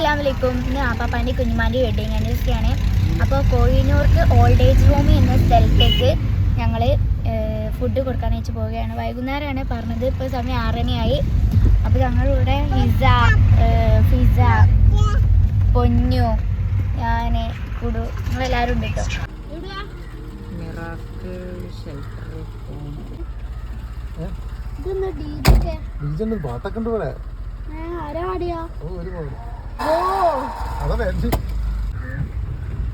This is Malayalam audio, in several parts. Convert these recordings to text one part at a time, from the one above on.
അസ്സാം വലൈക്കും ഇന്ന് ആപ്പാപ്പാന്റെ കുഞ്ഞുമാന്റെ വെഡിങ് ആനിവേഴ്സറിയാണ് അപ്പോൾ കോഴിനൂർക്ക് ഓൾഡ് ഏജ് ഹോം എന്ന സ്ഥലത്തേക്ക് ഞങ്ങൾ ഫുഡ് കൊടുക്കാൻ വെച്ച് പോവുകയാണ്. വൈകുന്നേരമാണ് പറഞ്ഞത്. ഇപ്പോൾ സമയം ആറരയായി. അപ്പോൾ ഞങ്ങളിവിടെ പിസ്സ പിസ്സ പൊന്നു ഞാൻ കുടു നിങ്ങളെല്ലാവരും ഉണ്ട് കേട്ടോ ബീജുണ്ട് പാട്ടൊക്കെ ഉണ്ട് ഓ ഒരു പാടിയാ ഓ. ഒരു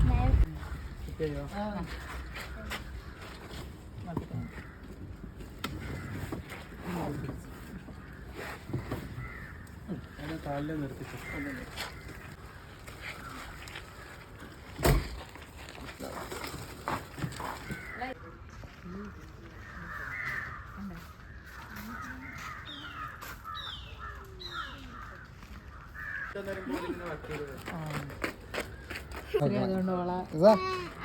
മോൾ ഓ അതാ വേണ്ടി ഇതാ.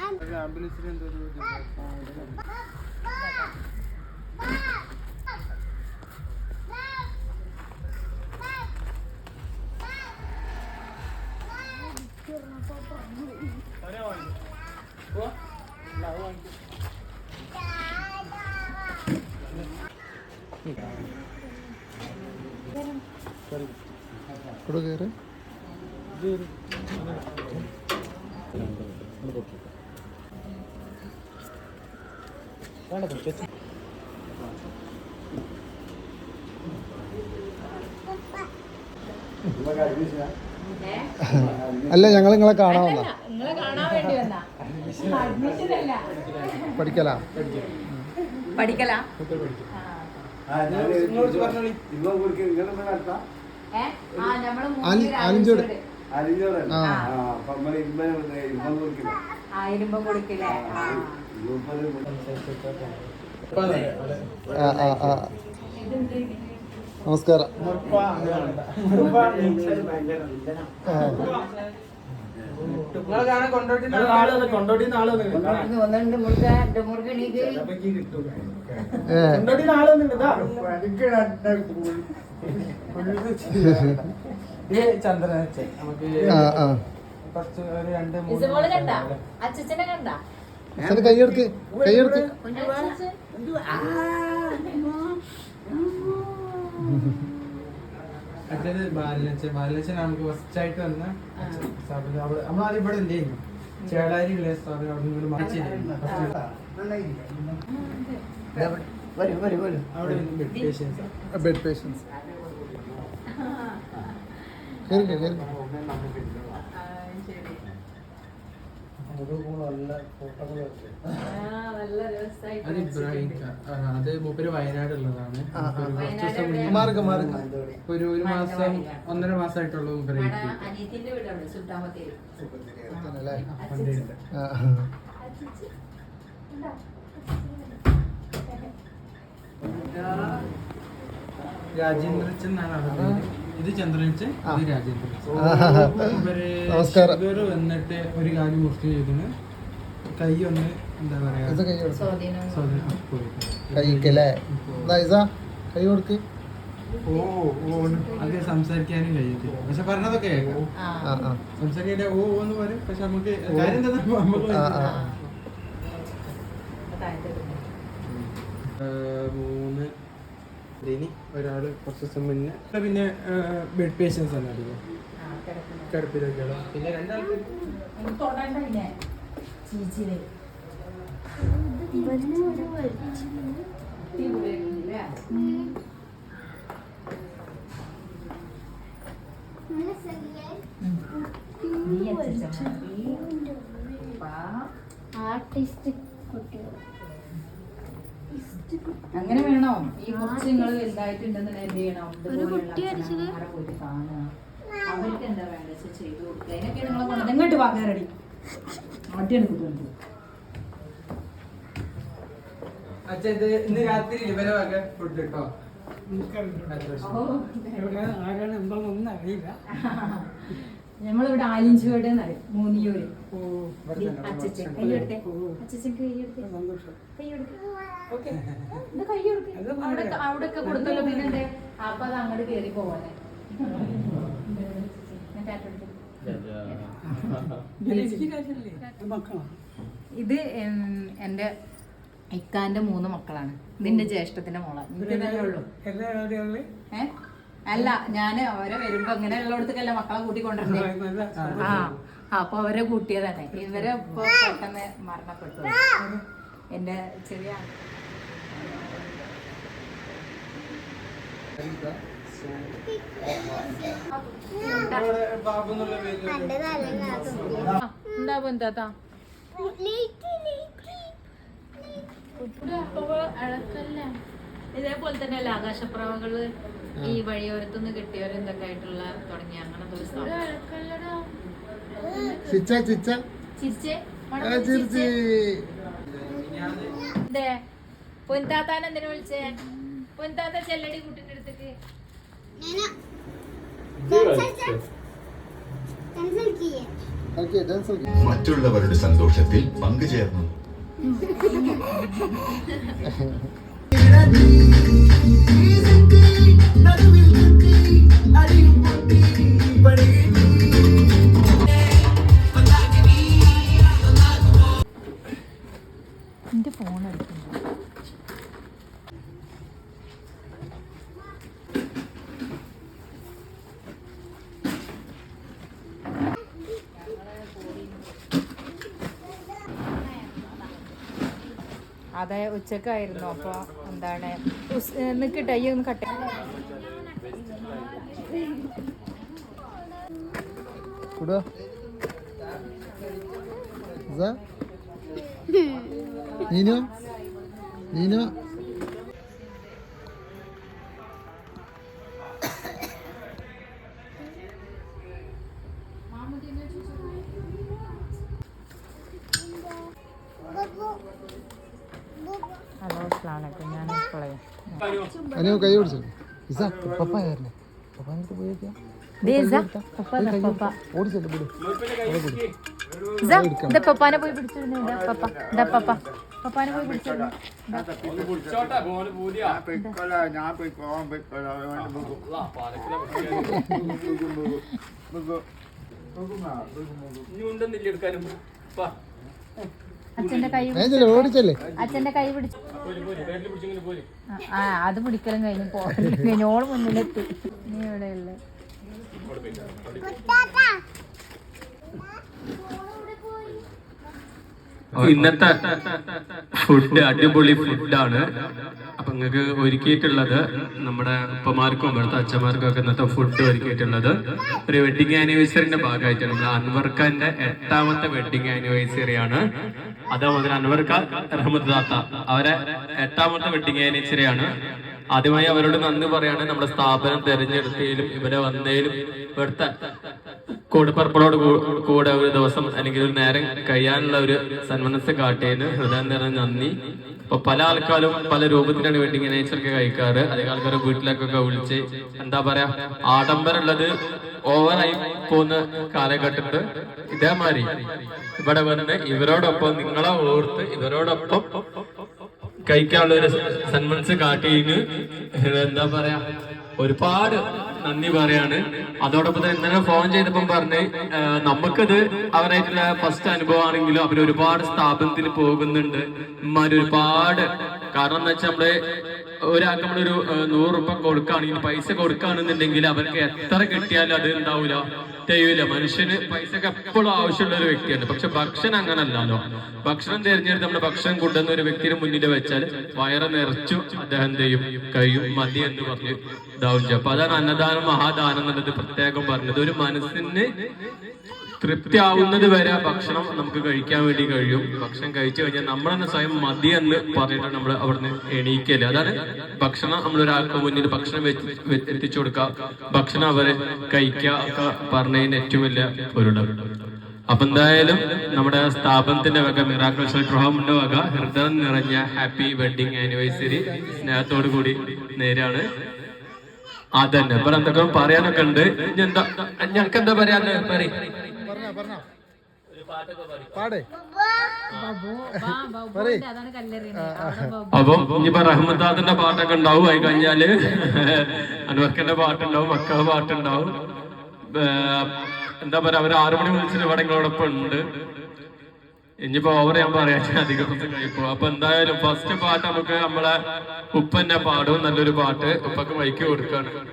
ഇവിടെ അല്ല ഞങ്ങൾ നിങ്ങളെ കാണാൻ വന്ന വേണ്ടി വന്നാ. അഡ്മിഷൻ അല്ല. പഠിക്കലാ? പഠിക്കലാ? കൊടുക്കില്ലേ? ആ ആ. ആ നമസ്കാരം. ചന്ദ്രനച്ച് നമുക്ക് കുറച്ച് ഒരു രണ്ട് അച്ഛന് കൈയെടുക്ക് കൈയെടുക്ക്. അച്ഛന് ബാലനച്ഛൻ ബാലനച്ഛൻ നമുക്ക് ഫസ്റ്റ് ആയിട്ട് വന്ന സ്ഥാപനം അവിടെ നമ്മളാദ്യം ഇവിടെ ഇല്ലായിരുന്നു ചേളാരി ഉള്ള സ്ഥാപനം അവിടെ നിന്ന് മാറ്റി അവിടെ പേഷ്യൻസ് ബെഡ് പേഷ്യൻസ് കേറിക്കോ കേറിക്കോ. നല്ല രസമായിട്ട് അത് ഇബ്രാഹിം മൂപ്പര് വയനാടുള്ളതാണ്. ഒരു ഒരു മാസം ഒന്നര മാസമായിട്ടുള്ള മൂപ്പര് രാജേന്ദ്രച്ചൻ എന്നാണ് അവിടെ. ഇത് ചന്ദ്രനച്ചൻ ആ. ഇത് രാജേന്ദ്രൻ. നമസ്കാരം. ഇവർ വന്നിട്ട് ഒരു കാൽ മുറിച്ച് ചെയ്തിന് കൈ ഒന്ന് എന്താ പറയാ? കൈക്കല്ലേ? കൈ കൊടുക്ക്. ഓ ഓ അത് സംസാരിക്കാനും കഴിയത്തില്ല. പക്ഷെ പറഞ്ഞതൊക്കെ സംസാരിക്കാൻ ഓ ഓ എന്ന് പറയും. പക്ഷെ നമുക്ക് കാര്യം എന്താ നമുക്ക് മൂന്ന് ഇനി ഒരാൾ കുറച്ച് ദിവസം മുന്നേ പിന്നെ ബെഡ് പേഷ്യൻസ് ആണ് അധികം. കിടപ്പിലൊക്കെയുള്ള പിന്നെ രണ്ടാൾക്ക് ഒന്ന് തൊടണ്ട അങ്ങനെ വേണോ? ഈ കുറച്ച് നിങ്ങൾ വലുതായിട്ടുണ്ടെന്ന് എന്ത് ചെയ്യണം പോയിട്ട് കാണുക. അവർക്ക് എന്താ വേണ്ടത്? ചെയ്തു കൊടുക്കുക അതിനൊക്കെ നിങ്ങളെ കൊണ്ട് എങ്ങോട്ട് വാങ്ങാറടി അച്ഛാ ഇത് ഇന്ന് രാത്രി ഇവരെ വക ഫുഡ് കേട്ടോ ആരാണ് എന്താണെന്നൊന്നും അറിയില്ല. നമ്മളിവിടെ ആലിഞ്ചുവേട് എന്നറിയും മൂന്നിയൂര് അച്ഛൻ ഭക്ഷണം. കൈയെടുത്തേ അച്ഛൻ കൈയെടുത്തേ സന്തോഷം. ഇത് എന്റെ കൊടുത്തല്ലോ പിന്നെ അപ്പൊ അത് അങ്ങോട്ട് കേറി പോവാനെ ഇത് ഇക്കാന്റെ മൂന്ന് മക്കളാണ്. ഇതിന്റെ ജ്യേഷ്ഠത്തിന്റെ ഉള്ളൂ. കാര്യങ്ങളിൽ അല്ല ഞാൻ അവരെ വരുമ്പോ ഇങ്ങനെ ഉള്ളടത്തേക്കല്ല മക്കളെ കൂട്ടിക്കൊണ്ടിരുന്നേ നല്ല ആ അപ്പൊ അവരെ കൂട്ടിയതാണ്. ഇവരെ ഇപ്പൊ പെട്ടെന്ന് മരണപ്പെട്ടു. എന്റെ ചെറിയ എന്താ ഇതേപോലെ തന്നെ അല്ല ആകാശപ്രാവകൾ ഈ വഴിയോരത്തുനിന്ന് കിട്ടിയവരും എന്തൊക്കെ ആയിട്ടുള്ള തുടങ്ങി. അങ്ങനെ ഒരു പൊൻതാത്താൻ എന്തിനു വിളിച്ചേ? പൊൻതാത്ത ചെല്ലടി കുട്ടിന്റെ മറ്റുള്ളവരുടെ സന്തോഷത്തിൽ പങ്കുചേർന്നു. എന്റെ ഉച്ചക്കായിരുന്നു. അപ്പോൾ എന്താണ്? നിക്കട്ടെ ഈ ഒന്ന് കട്ട നീനു? നീനു? അനു കൈ പിടിച്ചു? ഇസാ പപ്പ ആയിരുന്നേ പപ്പാനടുത്ത് വിട് ഇതാ പപ്പാനെ പോയി പിടിച്ചിരുന്നു പപ്പ ഇതാ പപ്പ. പപ്പാനെ പോയി പിടിച്ചിരുന്നു ചോട്ടാ അച്ഛന്റെ കൈ ഓടിച്ചല്ലേ അച്ഛന്റെ കൈ പിടിച്ചു ആ അത് പിടിക്കലും കഴിഞ്ഞു പോകലും കഴിഞ്ഞു ഓൾ മുന്നിലെത്തി. നീ എവിടെയുള്ളത് ഇന്നത്തെ ഫുഡ് അടിപൊളി ഫുഡാണ്. നിങ്ങൾക്ക് ഒരുക്കിയിട്ടുള്ളത് നമ്മുടെ ഉപ്പമാർക്കും ഇവിടുത്തെ അച്ഛന്മാർക്കും ഒക്കെ ഇന്നത്തെ ഫുഡ് ഒരുക്കിയിട്ടുള്ളത്. ഒരു വെഡിങ് ആനിവേഴ്സറിന്റെ ഭാഗമായിട്ടാണ്. നമ്മുടെ അൻവർഖാന്റെ എട്ടാമത്തെ വെഡിങ് ആനിവേഴ്സറി ആണ്. അതേപോലെ അൻവർക്ക റഹ്മദ് ദാത്ത അവരെ എട്ടാമത്തെ വെഡിങ് ആനിവേഴ്സറി ആണ്. ആദ്യമായി അവരോട് നന്ദി പറയാണ്. നമ്മുടെ സ്ഥാപനം തെരഞ്ഞെടുത്തതിലും ഇവരെ വന്നേലും ഇവിടുത്തെ കൂടപ്പറപ്പളോട് കൂ- കൂടെ ഒരു ദിവസം അല്ലെങ്കിൽ ഒരു നേരം കഴിയാനുള്ള ഒരു സന്മനസ് കാട്ടിയതിന് ഹൃദയം നിറഞ്ഞ നന്ദി. അപ്പൊ പല ആൾക്കാരും പല രൂപത്തിലാണ് ഇങ്ങനെ നേച്ചറൊക്കെ കഴിക്കാറ്. അധികം ആൾക്കാർ വീട്ടിലേക്കൊക്കെ വിളിച്ച് എന്താ പറയാ ആഡംബരമുള്ളത് ഓവറായി പോകുന്ന കാലഘട്ടത്ത് ഇതേമാതിരി ഇവിടെ വന്ന് ഇവരോടൊപ്പം നിങ്ങളെ ഓർത്ത് ഇവരോടൊപ്പം കഴിക്കാനുള്ള ഒരു സന്മനസ് കാട്ടിന് എന്താ പറയാ ഒരുപാട് നന്ദി പറയാണ്. അതോടൊപ്പം തന്നെ ഇന്നലെ ഫോൺ ചെയ്തപ്പം പറഞ്ഞ് നമുക്കത് അവരായിട്ടുള്ള ഫസ്റ്റ് അനുഭവമാണെങ്കിലും അവർ ഒരുപാട് സ്ഥാപനത്തിൽ പോകുന്നുണ്ട്. ഒരുപാട്. കാരണം എന്താ വെച്ചാൽ നമ്മൾ ഒരാൾക്ക് നമ്മളൊരു നൂറ് രൂപ കൊടുക്കുകയാണെങ്കിൽ പൈസ കൊടുക്കുകയാണെന്നുണ്ടെങ്കിൽ അവർക്ക് എത്ര കിട്ടിയാലും അത് ഉണ്ടാവില്ല. തെയ്യൂല. മനുഷ്യന് പൈസ എപ്പോഴും ആവശ്യമുള്ള ഒരു വ്യക്തിയാണ്. പക്ഷെ ഭക്ഷണം അങ്ങനല്ലല്ലോ. ഭക്ഷണം തിരഞ്ഞെടുത്ത് നമ്മുടെ ഭക്ഷണം കൊണ്ടുവന്ന ഒരു വ്യക്തിയുടെ മുന്നിൽ വെച്ചാൽ വയറ് നിറച്ചു അദ്ദേഹം ചെയ്യും? കഴിയും. മതി എന്ന് പറഞ്ഞ് ഇതാവും അപ്പൊ അതാണ് അന്നദാനം മഹാദാനം എന്നുള്ളത് പ്രത്യേകം പറഞ്ഞത്. ഒരു മനസ്സിന് തൃപ്തി ആവുന്നത് വരെ ഭക്ഷണം നമുക്ക് കഴിക്കാൻ വേണ്ടി കഴിയും. ഭക്ഷണം കഴിച്ചു കഴിഞ്ഞാൽ നമ്മൾ സ്വയം മതി എന്ന് പറഞ്ഞിട്ട് നമ്മൾ അവിടുന്ന് എണീക്കൽ. അതാണ് ഭക്ഷണം നമ്മൾ ഒരാൾക്ക് മുന്നിൽ ഭക്ഷണം എത്തിച്ചു കൊടുക്കുക. ഭക്ഷണം അവരെ കഴിക്കുക പറഞ്ഞതിന് ഏറ്റവും വലിയ പൊരുള. അപ്പൊ എന്തായാലും നമ്മുടെ സ്ഥാപനത്തിന്റെ വക മിറാക്കൾ വക ഹൃദയം നിറഞ്ഞ ഹാപ്പി വെഡിങ് ആനിവേഴ്സറി. സ്നേഹത്തോടു കൂടി നേരാണ്. അതന്നെ. ഇപ്പൊ എന്തൊക്കെ പറയാനൊക്കെ ഉണ്ട്? എന്താ? ഞങ്ങൾക്ക് എന്താ പറയാന്ന് പറയും. പറഞ്ഞോ പറഞ്ഞോ പാടേ. പറയ്. അതാണ് കല്ലെറിയുന്നത് അപ്പൊ ഇനിയിപ്പോ റഹ്മദാദിന്റെ പാട്ടൊക്കെ ഉണ്ടാവും ആയി കഴിഞ്ഞാൽ. അൻവർക്കന്റെ പാട്ടുണ്ടാവും മക്കളുടെ പാട്ടുണ്ടാവും. എന്താ പറയാ അവർ ആറു മണി വിളിച്ചിട്ട് ഇവിടെ നിങ്ങളോടൊപ്പം ഉണ്ട്. ഇനിയിപ്പോ ഓവർ ഞാൻ പറയാൻ അധികം കഴിപ്പോ അപ്പൊ എന്തായാലും ഫസ്റ്റ് പാട്ട് നമുക്ക് നമ്മളെ ഉപ്പന്നെ പാടും നല്ലൊരു പാട്ട്. ഉപ്പക്ക് മൈക്ക് കൊടുക്കാണ്. പിടിക്ക്.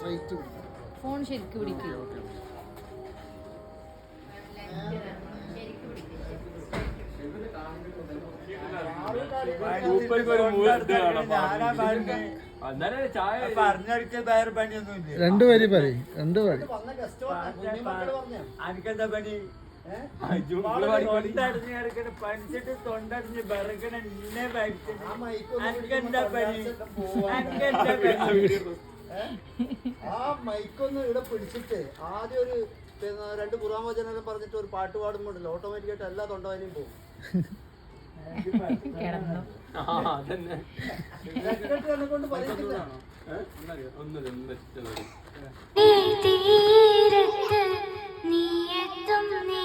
പിടിക്കും ഫോൺ ശരിക്കും പിടിക്കുക രണ്ടു വരി പറയും. രണ്ടു വരി. പണി? പനിച്ചിട്ട് തൊണ്ടടിഞ്ഞ് വിറകണ ആ മൈക്കൊന്ന് ഇവിടെ പിടിച്ചിട്ട് ആദ്യം ഒരു പിന്നെ രണ്ട് ഖുറാൻ പറഞ്ഞിട്ട് ഒരു പാട്ട് പാടുമ്പോണ്ടല്ലോ. ഓട്ടോമാറ്റിക്കായിട്ട് എല്ലാ തൊണ്ടവാനിയും പോകും. കിടന്നു. സെക്രട്ടറി നീ കൊണ്ട് പറയിക്കില്ല നീ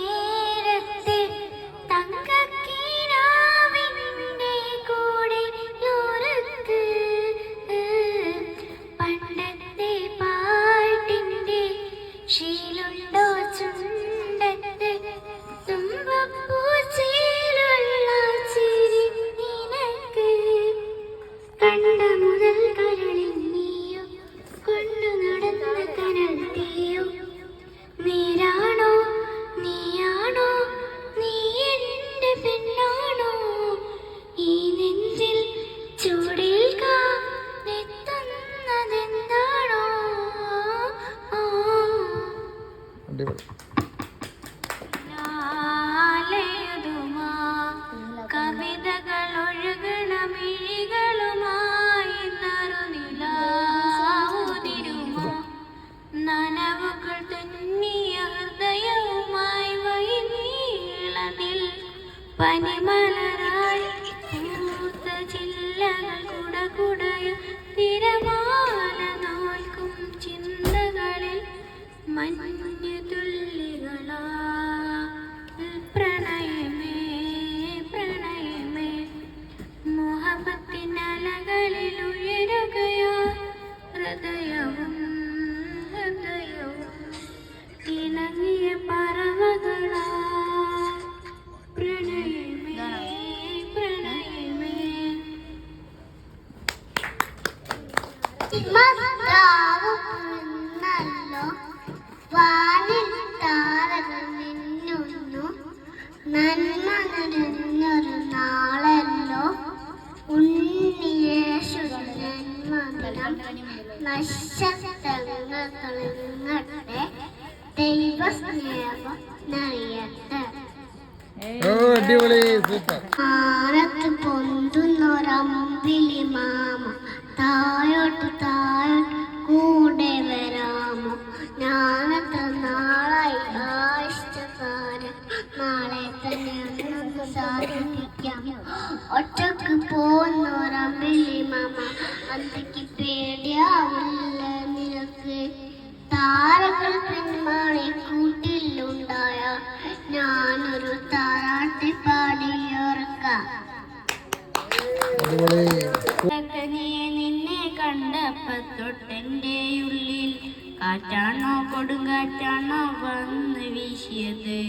ഞാനത്ര നാളായി ആയിഷ്ടകാരം നാളെ തന്നെ നമുക്ക് സാധിപ്പിക്കാം ഒറ്റയ്ക്ക് പോന്നൊരമ്പിളി മാമ അന്തിക്ക് പേടിയാവില്ല നിനക്ക്. താരകൾ പിന്മാറി കൂട്ടിലുണ്ടായ ഞാനൊരു താരാട്ടി പാടിയോർക്കാം നിന്നെ കണ്ടപ്പോ തൊട്ടെന്റെ ഉള്ളിൽ കാറ്റാണോ കൊടുങ്കാറ്റാണോ വന്ന് വീശിയത്?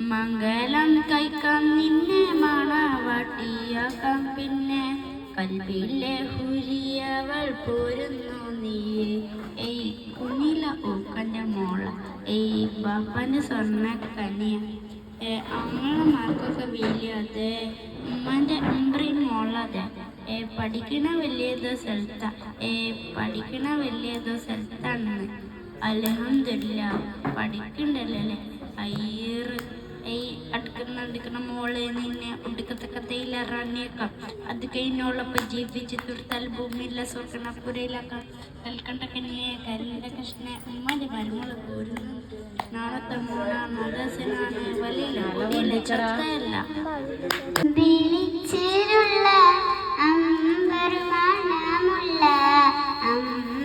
മംഗലം കൈക്കാം നിന്നെ മണവാട്ടിയാക്കാം പിന്നെ. കൽപ്പിലെ ഹുരിയവൾ പോരുന്നു നീയെ. ഏയ് കുഞ്ഞില ഓക്കന്റെ മോള. ഏയ് ബാപ്പന് സ്വർണ കനിയ. അമ്മളെ മാർക്കൊക്കെ വീലിയാതെ ഉമ്മന്റെ ഉമ്പ്രി മോളതെ ഏ പഠിക്കണ വലിയതോ സ്ഥലത്ത. ഏ പഠിക്കണ വലിയതോ സ്ഥലത്താണ് അലഹമില്ല പഠിക്കണ്ടല്ലേ അയ്യറ്. ഈ അടുക്കുന്ന അടുക്കുന്ന മോളെ നിന്നെ ഒടുക്കത്തെ കഥയിലറാണിയേക്കാം അത് കഴിഞ്ഞോളപ്പം ജീവിച്ച് തീർത്താൽ ഭൂമിയില്ല സ്വർഗണപ്പുരയിലാക്കാം കൽക്കണ്ട കന്യെ കരണ്ട കൃഷ്ണനെ ഉമ്മാന്റെ മരുമോൾ പോരുന്നു. നാളത്തെ മോള മദസനാണ് വലിയ ചത്തയല്ല. വിളിച്ചിരുള്ള അമ്പരുമാനമുള്ള അമ്പത്തരുണിയ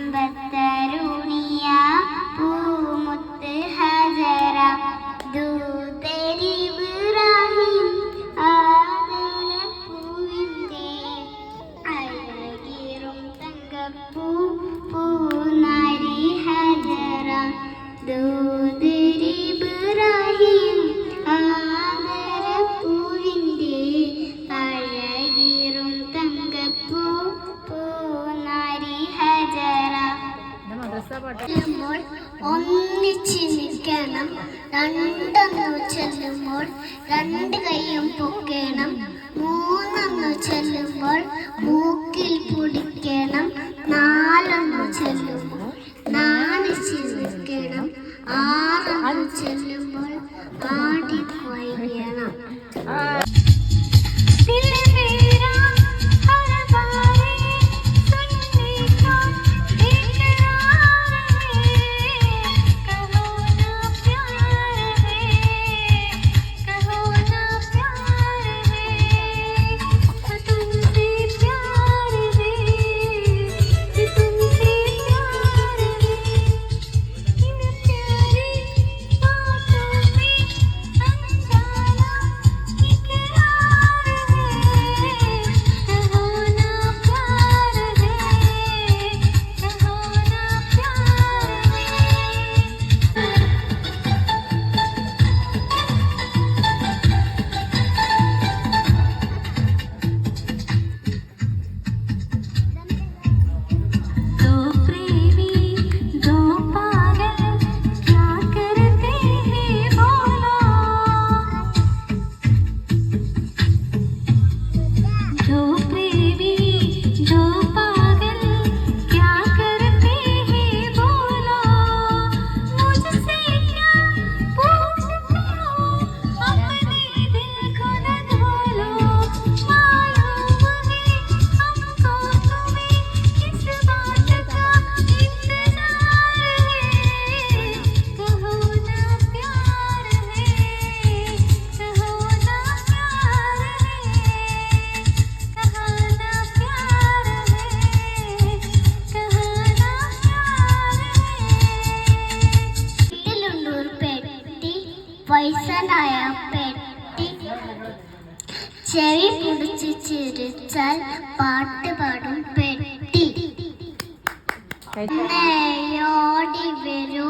ഓടി വരൂ.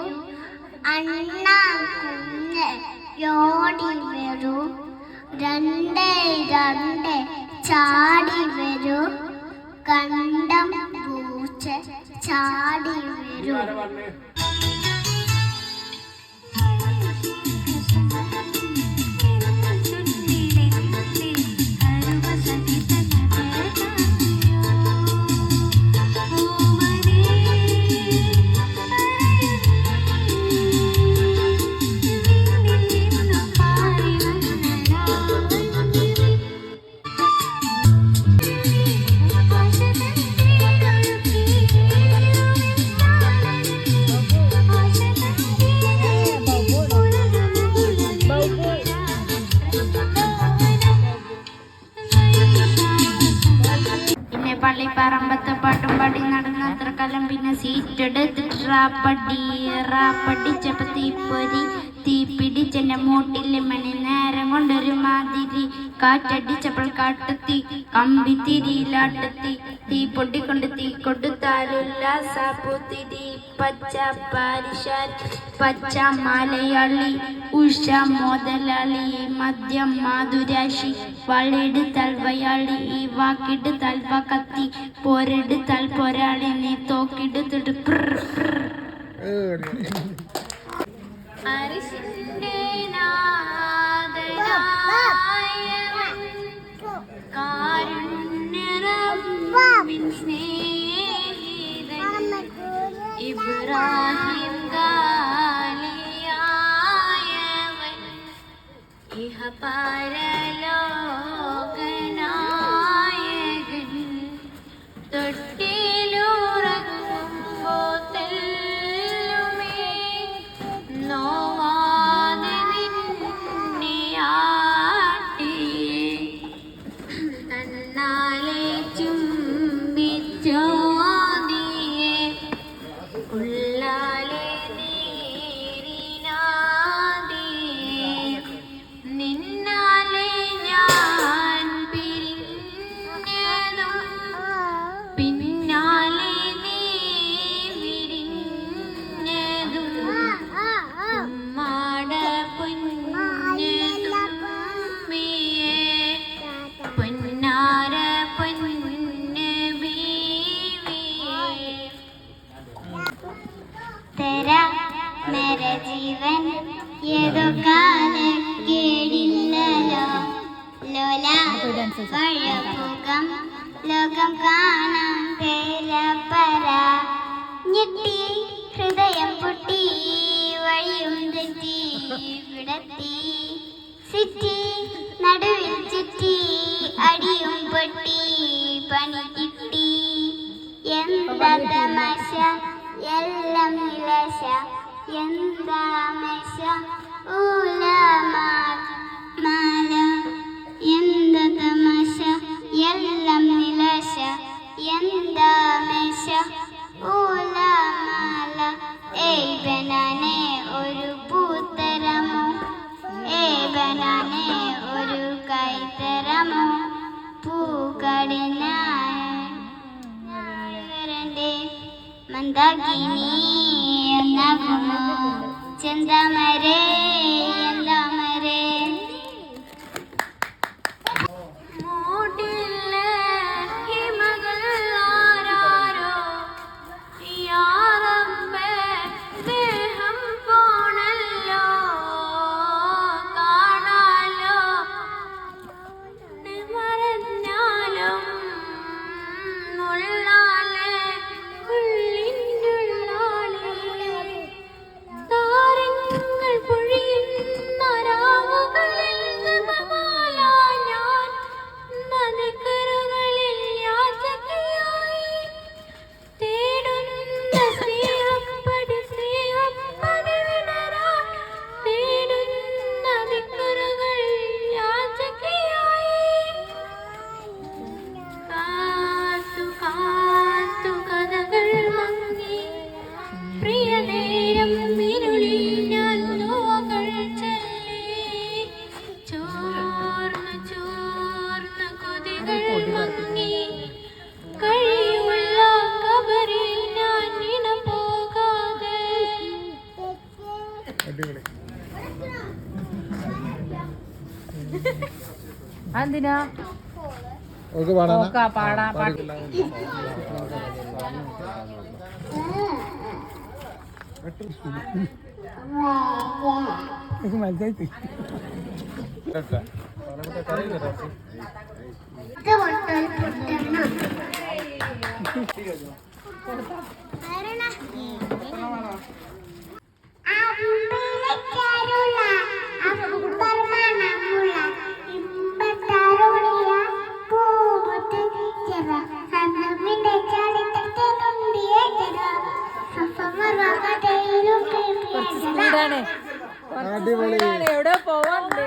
അണ്ണ കുഞ്ഞ് യോടി വരൂ. രണ്ട് രണ്ട് ചാടി വരൂ. കണ്ടം പൂച്ച ചാടി വരൂ. പാട്ടും പാടി നടന്ന അത്ര കാലം പിന്നെ സീറ്റെടുത്ത് റാപ്പടി റാപ്പടിച്ചപ്പോ തീപ്പൊരി തീ പിടിച്ചെന്റെ മൂട്ടിലെ മണി നേരം കൊണ്ടൊരു മാതിരി. കാറ്റടിച്ചപ്പോൾ കാട്ടത്തി കമ്പി തിരിയിലാട്ടത്തി. തീ പൊട്ടിക്കൊണ്ട് തീ കൊടുത്താലുല്ലാസപ്പുത്തിരി പച്ച പാരിശാൽ പച്ച മലയാളി ഉഷ മോതലാളി മദ്യം മാധുരാശി വളയെടുത്താൽ വയാളി വാക്കെടുത്താൽ കത്തി പോരെടുത്താൽ പോരാളിനെ തോക്കെടുത്തിട്ട് പ്ര അരിശിന്റെ നാഥനായവൻ കാരുണ്യറബ്ബിൻ സ്നേഹിതൻ ഇബ്രാഹിം ഗാലിയായവൻ ഇഹ പരലോകനായകൻ അടിപൊളി. അതെന്തിനാ? പാടാ പാടാ മനസ്സിലായി ঠিক আছে അതാണ് എവിടെ പോവാണ്ട്?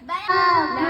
拜拜。